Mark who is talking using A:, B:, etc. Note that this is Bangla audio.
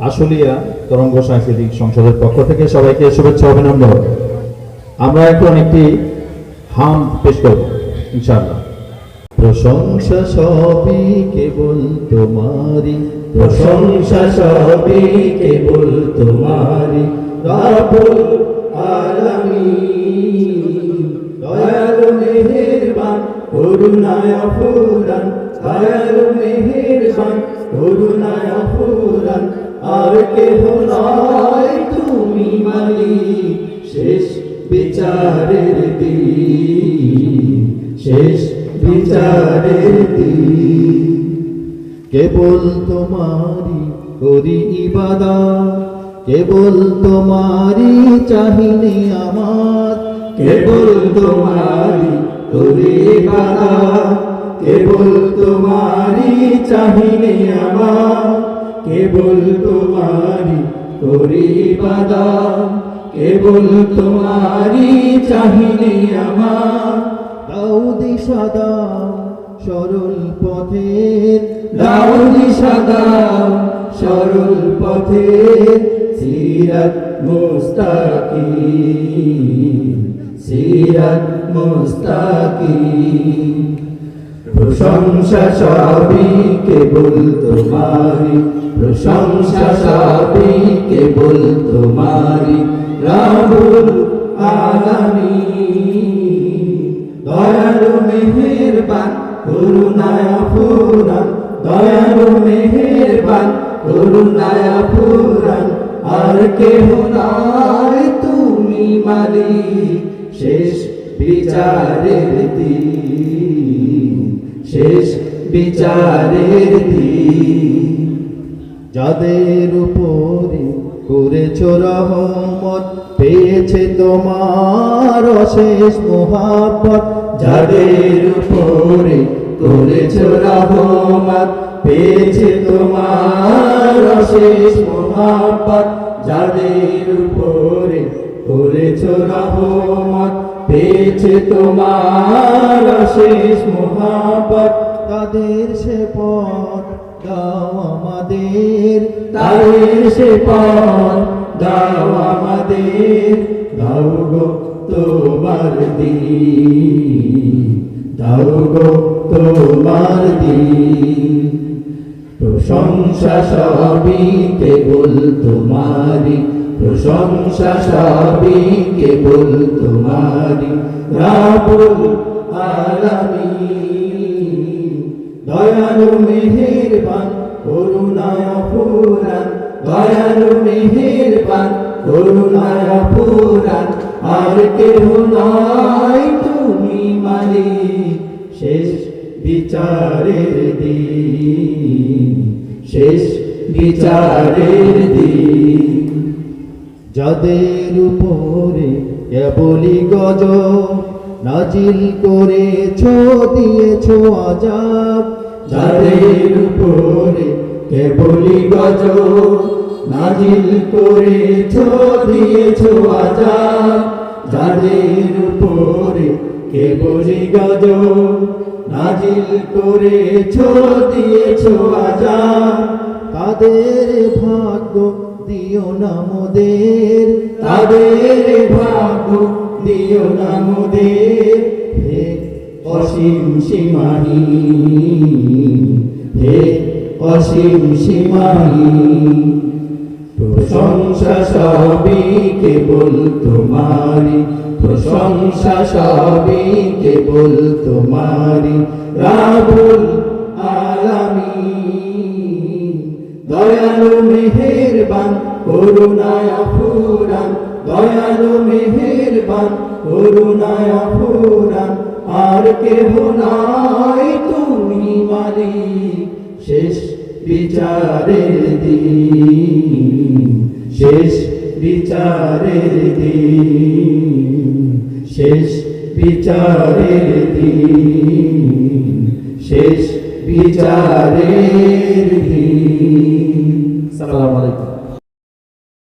A: আশুলিয়া তরঙ্গ সাংস্কৃতিক সংসদের পক্ষ থেকে সবাইকে শুভেচ্ছা, অভিনন্দন। আমরা এখন একটি হাম পেশ করব, ইনশাআল্লাহ। প্রশংসা সবই কেবল তোমারই,
B: প্রশংসা সবই কেবল তোমারি রাবুল আলামিন, দয়ালু মেহেরবান, করুণায় ফুরান দয়ালু মেহেরবান দিন
A: কেবল তোমারই করি ইবাদা কেবল তোমারই চাহিনে আমার,
B: কেবল তোমারি তোরে বাধা কেবল তোমারি চাহিনে আমার, কেবল তোমারি তোরে বাধা কেবল তোমারি চাহিনে আমার।
A: দাও দিশা দাও সরল পথের
B: দাউদি সদা, সরল পথে সিরাত মুস্তাকি সিরাত মুস্তাকি প্রশংসা সবই কেবল তোমারি প্রশংসা সবই কেবল তোমারি রাবুল আলামিন। দয়ালু মেহেরবান, করুণায় ফুরান দয়ালু মেহেরবান, করুণায় ফুরান আর কেহ নাই তুমি মালিক। শেষ বিচারের দিন। শেষ বিচারের দিন।
A: যাদের উপরে করেছ রহমত, পেয়েছে তোমার অশেষ মোহাব্বত।
B: যাদের উপরে করেছ রহমত, পেয়েছে তোমার অশেষ মহাপত যাদের উপরে করেছ রহমত, পেয়েছে তোমার অশেষ মহাপত
A: তাদের সে পথ দাও আমাদের,
B: তাদের সে পথ দাও আমাদের। দাও গো তোমার দিন। তোমার দিন। প্রশংসা সবই কেবল তোমারি প্রশংসা সবই কেবল তোমারি রাবুল আলামিন, দয়ালু মেহেরবান, করুণায় ফুরান দয়ালু মেহেরবান, করুণায় ফুরান আর কেহ নয় তুমি মালিক শেষ বিচারের দিন, শেষ বিচারের দিন।
A: যাদের উপরে কেবলি গজ, নাজিল করেছ, দিয়েছ আজাব।
B: যাদের উপরে কেবলি গজ নাজিল করেছ, দিয়েছ আজাব যাদের উপরে কেবলি গজ নাজিল করেছ, দিয়েছ আজাব
A: তাদের ভাগ্য দিও না মোদের।
B: তাদের ভাগ্য দিও না মোদের। হে অসীম সীমাহীন, হে অসীম সীমাহীন প্রশংসা সবই কেবল তোমারি প্রশংসা সবই কেবল তোমারি রাবুল আলামিন, দয়ালু মেহেরবান, করুণায় ফুরান দয়ালু মেহেরবান, করুণায় ফুরান আর কেহ নাই তুমি মালিক। শেষ বিচারের বিচারের দিন শেষ বিচারের দিন শেষ বিচারের দিন।
A: সালাম